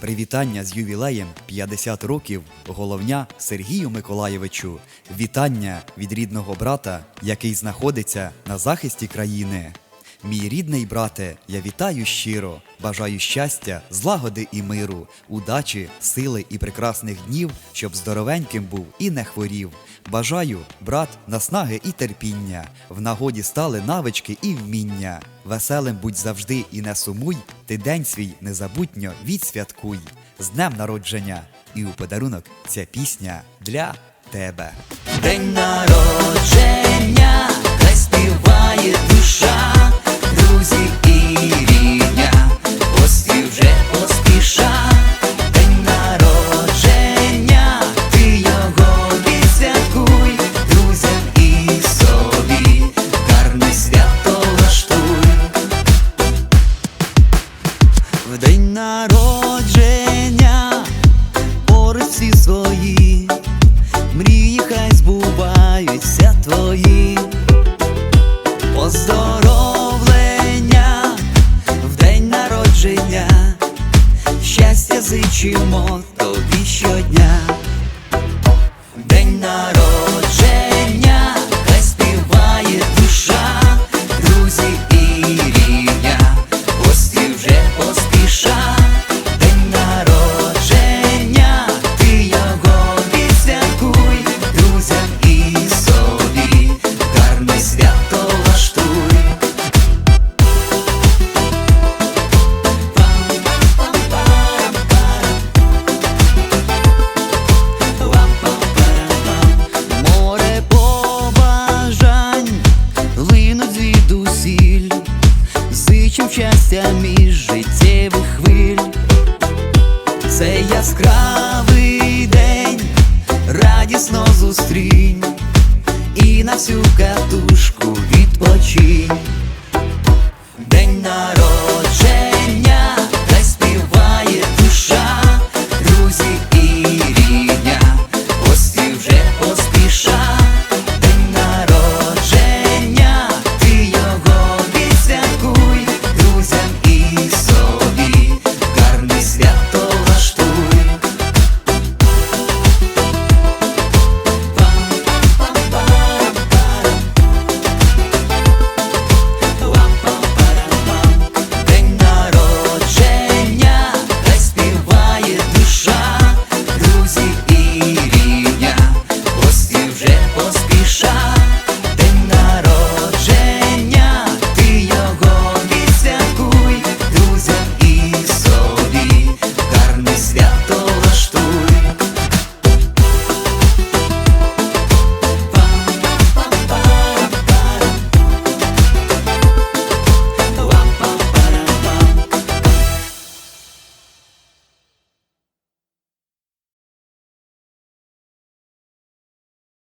Привітання з ювілеєм 50 років головня Сергію Миколаєвичу. Вітання від рідного брата, який знаходиться на захисті країни. Мій рідний брате, я вітаю щиро, бажаю щастя, злагоди і миру, удачі, сили і прекрасних днів, щоб здоровеньким був і не хворів. Бажаю, брат, наснаги і терпіння, в нагоді стали навички і вміння. Веселим будь завжди і не сумуй, ти день свій незабутньо відсвяткуй. З днем народження! І у подарунок ця пісня для тебе. День народження, народження, порисі свої. Мрії хай збуваються твої, поздоровлення в день народження, щастя зичимо тобі щодня. День народження, яскравий день, радісно зустрінь і на всю катушку відпочинь. День народ.